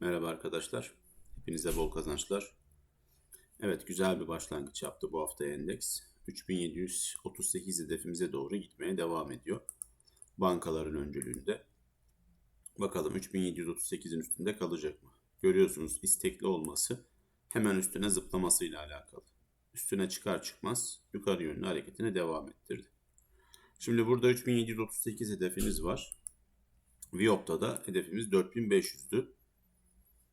Merhaba arkadaşlar. Hepinize bol kazançlar. Evet güzel bir başlangıç yaptı bu hafta endeks. 3738 hedefimize doğru gitmeye devam ediyor. Bankaların öncülüğünde. Bakalım 3738'in üstünde kalacak mı? Görüyorsunuz istekli olması hemen üstüne zıplamasıyla alakalı. Üstüne çıkar çıkmaz yukarı yönlü hareketine devam ettirdi. Şimdi burada 3738 hedefimiz var. Viyop'ta da hedefimiz 4500'dü.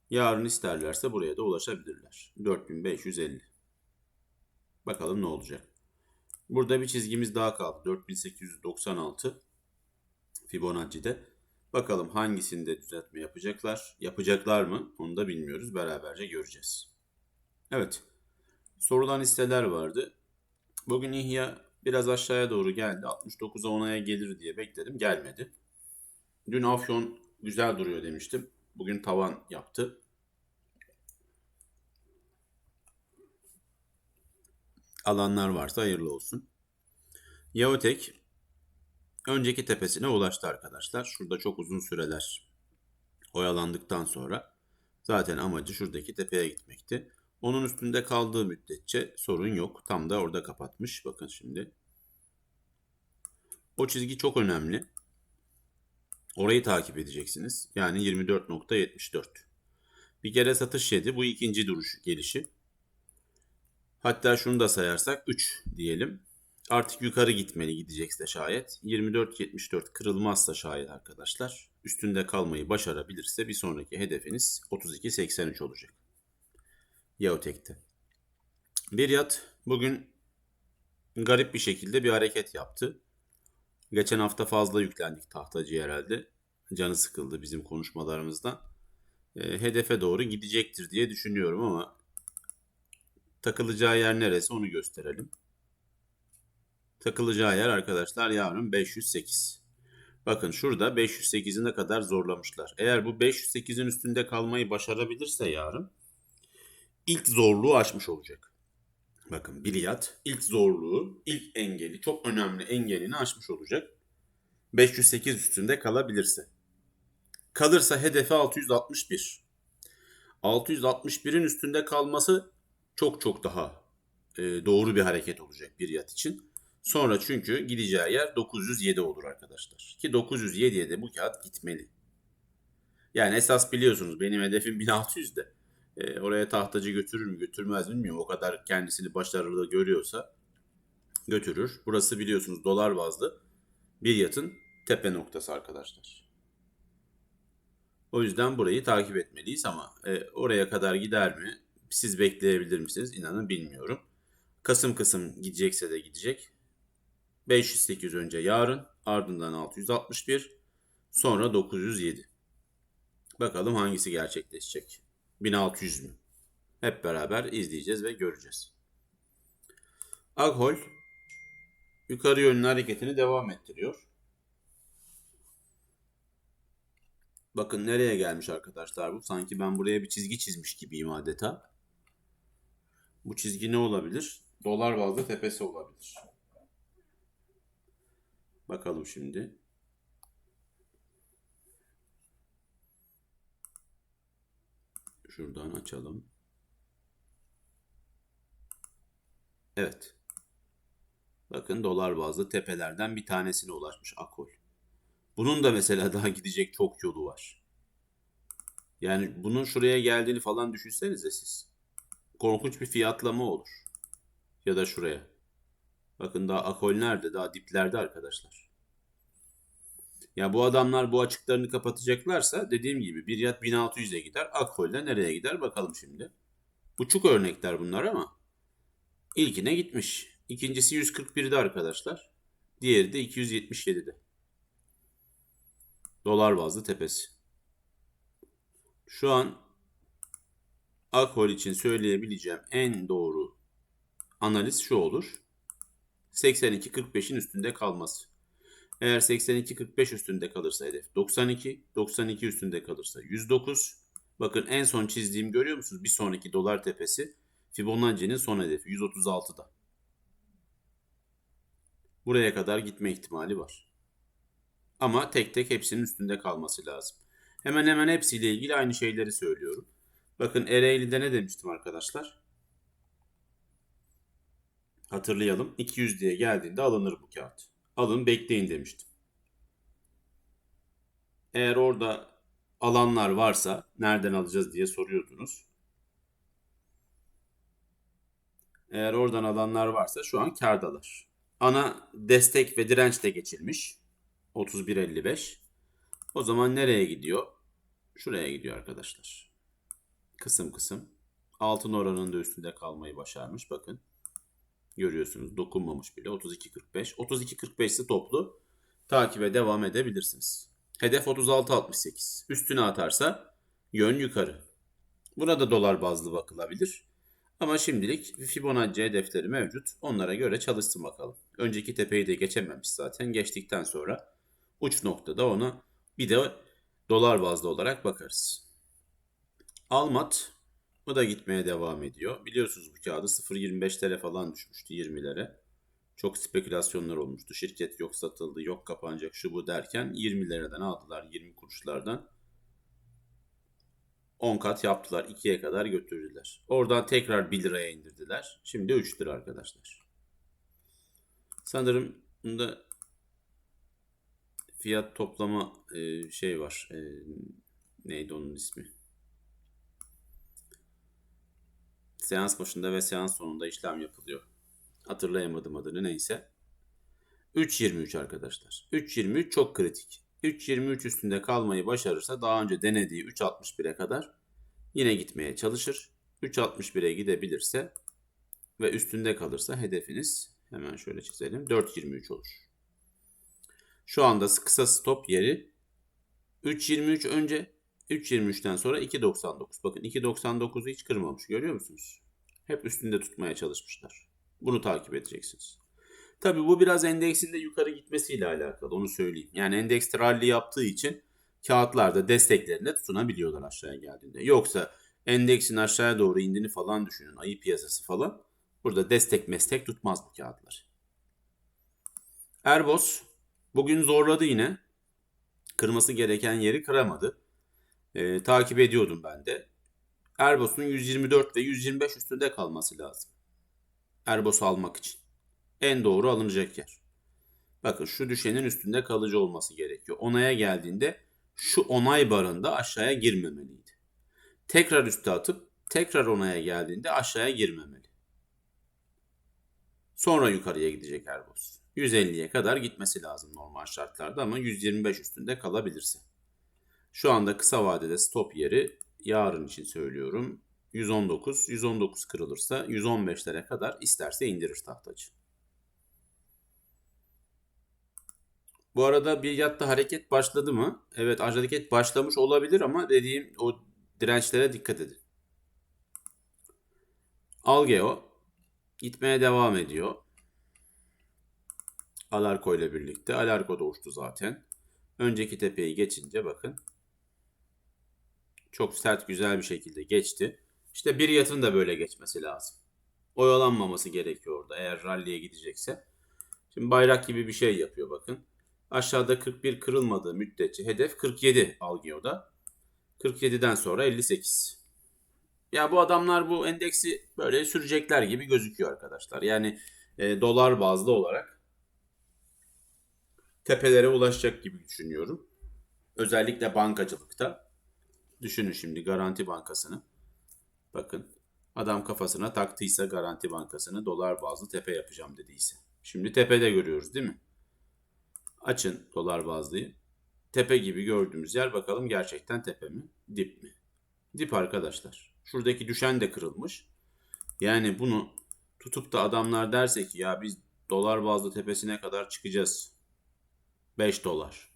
Yarın isterlerse buraya da ulaşabilirler. 4550. Bakalım ne olacak. Burada bir çizgimiz daha kaldı. 4896 Fibonacci'de. Bakalım hangisinde düzeltme yapacaklar. Yapacaklar mı? Onu da bilmiyoruz. Beraberce göreceğiz. Evet. Sorulan listeler vardı. Bugün İhya biraz aşağıya doğru geldi. 69'a 10'a gelir diye bekledim. Gelmedi. Dün Afyon güzel duruyor demiştim. Bugün tavan yaptı. Alanlar varsa hayırlı olsun. Yaotek önceki tepesine ulaştı arkadaşlar. Şurada çok uzun süreler oyalandıktan sonra zaten amacı şuradaki tepeye gitmekti. Onun üstünde kaldığı müddetçe sorun yok. Tam da orada kapatmış. Bakın şimdi. O çizgi çok önemli. Orayı takip edeceksiniz. Yani 24.74. Bir kere satış yedi. Bu ikinci duruş gelişi. Hatta şunu da sayarsak 3 diyelim. Artık yukarı gitmeli gidecekse şayet. 24.74 kırılmazsa şayet arkadaşlar. Üstünde kalmayı başarabilirse bir sonraki hedefiniz 32.83 olacak. Yaotek'te. Bir yat bugün garip bir şekilde bir hareket yaptı. Geçen hafta fazla yüklendik tahtacı herhalde. Canı sıkıldı bizim konuşmalarımızdan. E, hedefe doğru gidecektir diye düşünüyorum ama takılacağı yer neresi onu gösterelim. Takılacağı yer arkadaşlar yarın 508. Bakın şurada 508'i ne kadar zorlamışlar. Eğer bu 508'in üstünde kalmayı başarabilirse yarın ilk zorluğu aşmış olacak. Bakın Biliyat ilk zorluğu, ilk engeli, çok önemli engelini aşmış olacak. 508 üstünde kalabilirse. Kalırsa hedefi 661. 661'in üstünde kalması çok çok daha e, doğru bir hareket olacak bir yat için. Sonra çünkü gideceği yer 907 olur arkadaşlar. Ki 907'ye de bu kağıt gitmeli. Yani esas biliyorsunuz benim hedefim 1600 de. E, oraya tahtacı götürür mü götürmez mi bilmiyorum. O kadar kendisini başarılı görüyorsa götürür. Burası biliyorsunuz dolar bazlı bir yatın tepe noktası arkadaşlar. O yüzden burayı takip etmeliyiz ama e, oraya kadar gider mi? Siz bekleyebilir misiniz? İnanın bilmiyorum. Kasım kısım gidecekse de gidecek. 508 önce yarın ardından 661 sonra 907. Bakalım hangisi gerçekleşecek. 1600 mü? Hep beraber izleyeceğiz ve göreceğiz. Aghol yukarı yönlü hareketini devam ettiriyor. Bakın nereye gelmiş arkadaşlar bu? Sanki ben buraya bir çizgi çizmiş gibiyim adeta. Bu çizgi ne olabilir? Dolar bazlı tepesi olabilir. Bakalım şimdi. Şuradan açalım. Evet. Bakın dolar bazlı tepelerden bir tanesine ulaşmış Akol. Bunun da mesela daha gidecek çok yolu var. Yani bunun şuraya geldiğini falan düşünsenize siz. Korkunç bir fiyatlama olur. Ya da şuraya. Bakın daha Akol nerede? Daha diplerde arkadaşlar. Ya bu adamlar bu açıklarını kapatacaklarsa dediğim gibi bir yat 1600'e gider. Akkol'de nereye gider bakalım şimdi. Uçuk örnekler bunlar ama ilkine gitmiş. İkincisi 141'de arkadaşlar. Diğeri de 277'de. Dolar bazlı tepesi. Şu an Akol için söyleyebileceğim en doğru analiz şu olur. 82-45'in üstünde kalması. Eğer 82-45 üstünde kalırsa hedef 92, 92 üstünde kalırsa 109. Bakın en son çizdiğim görüyor musunuz? Bir sonraki dolar tepesi Fibonacci'nin son hedefi 136'da. Buraya kadar gitme ihtimali var. Ama tek tek hepsinin üstünde kalması lazım. Hemen hemen hepsiyle ilgili aynı şeyleri söylüyorum. Bakın Ereğli'de ne demiştim arkadaşlar? Hatırlayalım. 200 diye geldiğinde alınır bu kağıt. Alın bekleyin demiştim. Eğer orada alanlar varsa nereden alacağız diye soruyordunuz. Eğer oradan alanlar varsa şu an kardalar. Ana destek ve direnç de geçilmiş. 31.55. O zaman nereye gidiyor? Şuraya gidiyor arkadaşlar. Kısım kısım. Altın oranında üstünde kalmayı başarmış. Bakın. Görüyorsunuz dokunmamış bile. 32.45. 32.45 ise toplu. Takibe devam edebilirsiniz. Hedef 36.68. Üstüne atarsa yön yukarı. Buna da dolar bazlı bakılabilir. Ama şimdilik Fibonacci hedefleri mevcut. Onlara göre çalışsın bakalım. Önceki tepeyi de geçememiş zaten. Geçtikten sonra uç noktada ona bir de dolar bazlı olarak bakarız. Almat bu da gitmeye devam ediyor. Biliyorsunuz bu kağıdı 0.25'lere falan düşmüştü 20'lere. Çok spekülasyonlar olmuştu. Şirket yok satıldı, yok kapanacak şu bu derken 20'lerden aldılar 20 kuruşlardan. 10 kat yaptılar. 2'ye kadar götürdüler. Oradan tekrar 1 liraya indirdiler. Şimdi 3 lira arkadaşlar. Sanırım bunda fiyat toplama e, şey var. E, neydi onun ismi? Seans başında ve seans sonunda işlem yapılıyor. Hatırlayamadım adını neyse. 3.23 arkadaşlar. 3.23 çok kritik. 3.23 üstünde kalmayı başarırsa daha önce denediği 3.61'e kadar yine gitmeye çalışır. 3.61'e gidebilirse ve üstünde kalırsa hedefiniz hemen şöyle çizelim 4.23 olur. Şu anda kısa stop yeri 3.23 önce 3.23'ten sonra 2.99. Bakın 2.99'u hiç kırmamış görüyor musunuz? Hep üstünde tutmaya çalışmışlar. Bunu takip edeceksiniz. Tabi bu biraz endeksin de yukarı gitmesiyle alakalı onu söyleyeyim. Yani endeks rally yaptığı için kağıtlarda desteklerinde tutunabiliyorlar aşağıya geldiğinde. Yoksa endeksin aşağıya doğru indiğini falan düşünün. Ayı piyasası falan. Burada destek meslek tutmaz bu kağıtlar. Erbos bugün zorladı yine. Kırması gereken yeri kıramadı. Ee, takip ediyordum ben de. Erbos'un 124 ve 125 üstünde kalması lazım. Erbos almak için. En doğru alınacak yer. Bakın şu düşenin üstünde kalıcı olması gerekiyor. Onaya geldiğinde şu onay barında aşağıya girmemeliydi. Tekrar üste atıp tekrar onaya geldiğinde aşağıya girmemeli. Sonra yukarıya gidecek Erbos. 150'ye kadar gitmesi lazım normal şartlarda ama 125 üstünde kalabilirse. Şu anda kısa vadede stop yeri yarın için söylüyorum. 119, 119 kırılırsa 115'lere kadar isterse indirir tahtacı. Bu arada bir yatta hareket başladı mı? Evet hareket başlamış olabilir ama dediğim o dirençlere dikkat edin. Algeo gitmeye devam ediyor. Alarko ile birlikte. Alarko da uçtu zaten. Önceki tepeyi geçince bakın. Çok sert güzel bir şekilde geçti. İşte bir yatın da böyle geçmesi lazım. Oyalanmaması gerekiyor orada eğer ralliye gidecekse. Şimdi bayrak gibi bir şey yapıyor bakın. Aşağıda 41 kırılmadığı müddetçe hedef 47 Algio'da. 47'den sonra 58. Ya bu adamlar bu endeksi böyle sürecekler gibi gözüküyor arkadaşlar. Yani e, dolar bazlı olarak tepelere ulaşacak gibi düşünüyorum. Özellikle bankacılıkta. Düşünün şimdi Garanti Bankası'nı. Bakın adam kafasına taktıysa Garanti Bankası'nı dolar bazlı tepe yapacağım dediyse. Şimdi tepede görüyoruz değil mi? Açın dolar bazlıyı. Tepe gibi gördüğümüz yer bakalım gerçekten tepe mi? Dip mi? Dip arkadaşlar. Şuradaki düşen de kırılmış. Yani bunu tutup da adamlar derse ki ya biz dolar bazlı tepesine kadar çıkacağız. 5 dolar.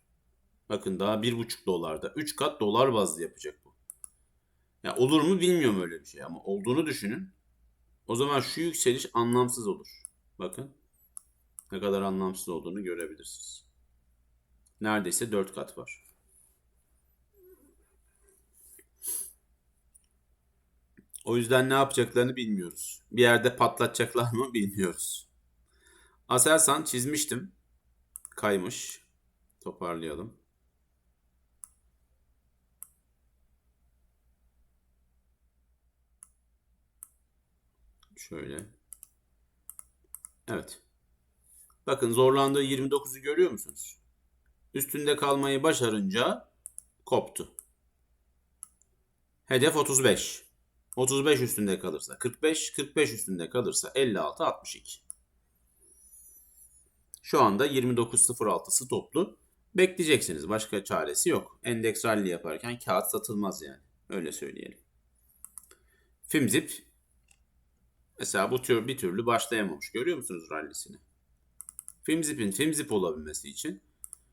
Bakın daha 1,5 dolarda. 3 kat dolar bazlı yapacak bu. Ya olur mu bilmiyorum öyle bir şey ama olduğunu düşünün. O zaman şu yükseliş anlamsız olur. Bakın ne kadar anlamsız olduğunu görebilirsiniz. Neredeyse 4 kat var. O yüzden ne yapacaklarını bilmiyoruz. Bir yerde patlatacaklar mı bilmiyoruz. Aselsan çizmiştim. Kaymış. Toparlayalım. Şöyle. Evet. Bakın zorlandığı 29'u görüyor musunuz? Üstünde kalmayı başarınca koptu. Hedef 35. 35 üstünde kalırsa 45, 45 üstünde kalırsa 56, 62. Şu anda 29.06'sı toplu. Bekleyeceksiniz. Başka çaresi yok. Endeks rally yaparken kağıt satılmaz yani. Öyle söyleyelim. Filmzip mesela bu tür bir türlü başlayamamış. Görüyor musunuz rallisini? Filmzip'in filmzip olabilmesi için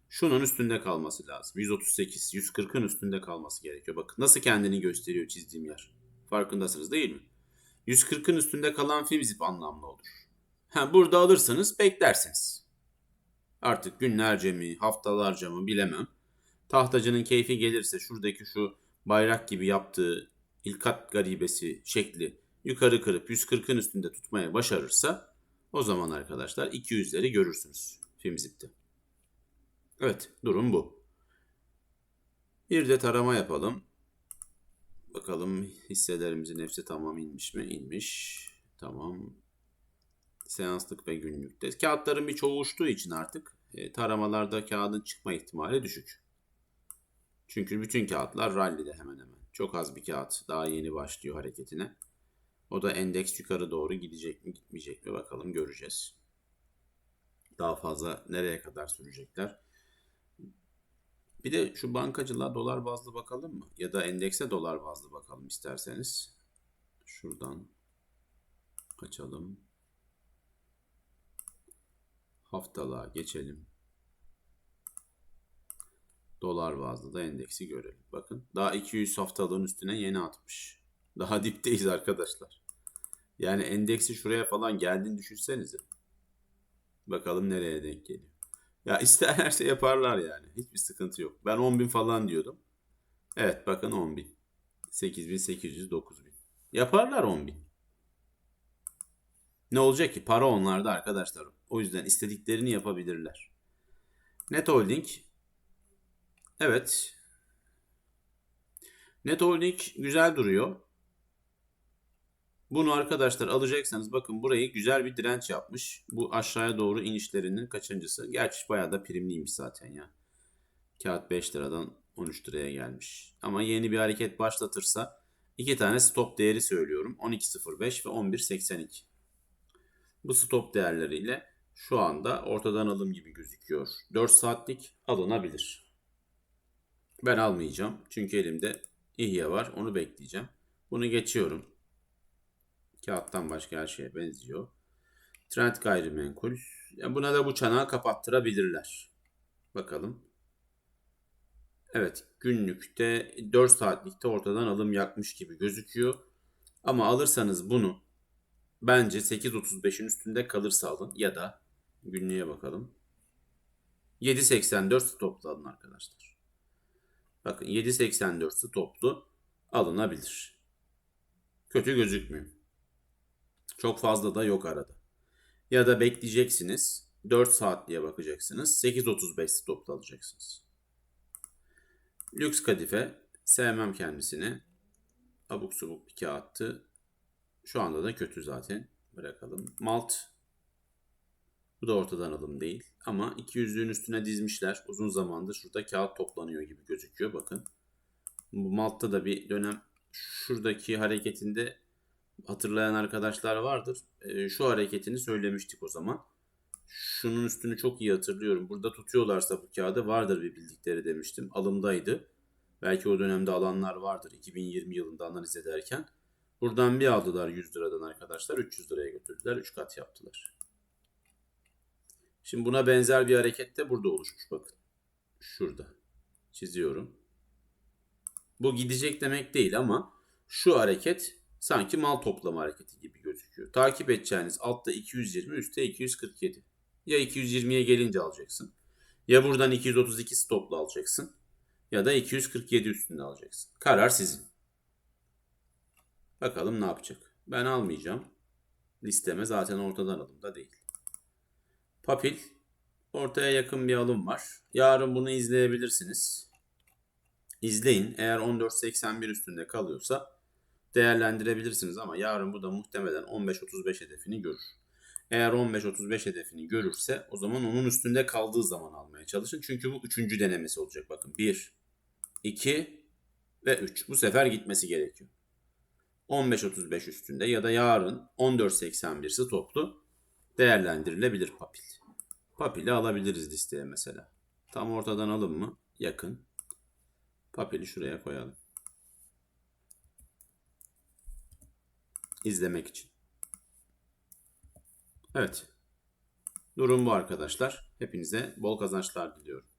şunun üstünde kalması lazım. 138, 140'ın üstünde kalması gerekiyor. Bakın nasıl kendini gösteriyor çizdiğim yer. Farkındasınız değil mi? 140'ın üstünde kalan filmzip anlamlı olur. Ha, burada alırsanız beklersiniz. Artık günlerce mi, haftalarca mı bilemem. Tahtacının keyfi gelirse şuradaki şu bayrak gibi yaptığı ilkat garibesi şekli yukarı kırıp 140'ın üstünde tutmaya başarırsa o zaman arkadaşlar 200'leri görürsünüz Filmzip'te. Evet durum bu. Bir de tarama yapalım. Bakalım hisselerimizin hepsi tamam inmiş mi? İnmiş. Tamam. Seanslık ve günlükte. Kağıtların bir çoğu için artık e, taramalarda kağıdın çıkma ihtimali düşük. Çünkü bütün kağıtlar rallide hemen hemen. Çok az bir kağıt daha yeni başlıyor hareketine. O da endeks yukarı doğru gidecek mi gitmeyecek mi bakalım göreceğiz. Daha fazla nereye kadar sürecekler. Bir de şu bankacılığa dolar bazlı bakalım mı? Ya da endekse dolar bazlı bakalım isterseniz. Şuradan açalım. Haftalığa geçelim. Dolar bazlı da endeksi görelim. Bakın daha 200 haftalığın üstüne yeni atmış. Daha dipteyiz arkadaşlar. Yani endeksi şuraya falan geldiğini düşünsenize. Bakalım nereye denk geliyor. Ya isterlerse yaparlar yani. Hiçbir sıkıntı yok. Ben 10.000 falan diyordum. Evet bakın 10.000. 8.800, 9.000. Yaparlar 10.000. Ne olacak ki? Para onlarda arkadaşlar. O yüzden istediklerini yapabilirler. Net Holding. Evet. Net Holding güzel duruyor. Bunu arkadaşlar alacaksanız bakın burayı güzel bir direnç yapmış. Bu aşağıya doğru inişlerinin kaçıncısı? Gerçi bayağı da primliymiş zaten ya. Kağıt 5 liradan 13 liraya gelmiş. Ama yeni bir hareket başlatırsa iki tane stop değeri söylüyorum. 12.05 ve 11.82. Bu stop değerleriyle şu anda ortadan alım gibi gözüküyor. 4 saatlik alınabilir. Ben almayacağım. Çünkü elimde ihya var. Onu bekleyeceğim. Bunu geçiyorum. Kağıttan başka her şeye benziyor. Trend gayrimenkul. Yani buna da bu çanağı kapattırabilirler. Bakalım. Evet günlükte 4 saatlikte ortadan alım yakmış gibi gözüküyor. Ama alırsanız bunu bence 8.35'in üstünde kalırsa alın ya da günlüğe bakalım. 7.84 stoplu alın arkadaşlar. Bakın 7.84 stoplu alınabilir. Kötü gözükmüyor. Çok fazla da yok arada. Ya da bekleyeceksiniz. 4 saatliğe bakacaksınız. 8.35 stopla alacaksınız. Lüks kadife. Sevmem kendisini. Abuk subuk bir kağıttı. Şu anda da kötü zaten. Bırakalım. Malt. Bu da ortadan alım değil. Ama 200'lüğün üstüne dizmişler. Uzun zamandır şurada kağıt toplanıyor gibi gözüküyor. Bakın. Bu Malt'ta da bir dönem şuradaki hareketinde hatırlayan arkadaşlar vardır. E, şu hareketini söylemiştik o zaman. Şunun üstünü çok iyi hatırlıyorum. Burada tutuyorlarsa bu kağıdı vardır bir bildikleri demiştim. Alımdaydı. Belki o dönemde alanlar vardır 2020 yılında analiz ederken. Buradan bir aldılar 100 liradan arkadaşlar. 300 liraya götürdüler. 3 kat yaptılar. Şimdi buna benzer bir hareket de burada oluşmuş bakın. Şurada. Çiziyorum. Bu gidecek demek değil ama şu hareket sanki mal toplama hareketi gibi gözüküyor. Takip edeceğiniz altta 220, üstte 247. Ya 220'ye gelince alacaksın. Ya buradan 232 stopla alacaksın. Ya da 247 üstünde alacaksın. Karar sizin. Bakalım ne yapacak. Ben almayacağım. Listeme zaten ortadan alımda değil. Papil. Ortaya yakın bir alım var. Yarın bunu izleyebilirsiniz. İzleyin. Eğer 14.81 üstünde kalıyorsa değerlendirebilirsiniz ama yarın bu da muhtemelen 15-35 hedefini görür. Eğer 15-35 hedefini görürse o zaman onun üstünde kaldığı zaman almaya çalışın. Çünkü bu üçüncü denemesi olacak. Bakın 1, 2 ve 3. Bu sefer gitmesi gerekiyor. 15.35 üstünde ya da yarın 14.81 stoplu değerlendirilebilir papil. Papili alabiliriz listeye mesela. Tam ortadan alın mı? Yakın. Papili şuraya koyalım. İzlemek için. Evet. Durum bu arkadaşlar. Hepinize bol kazançlar diliyorum.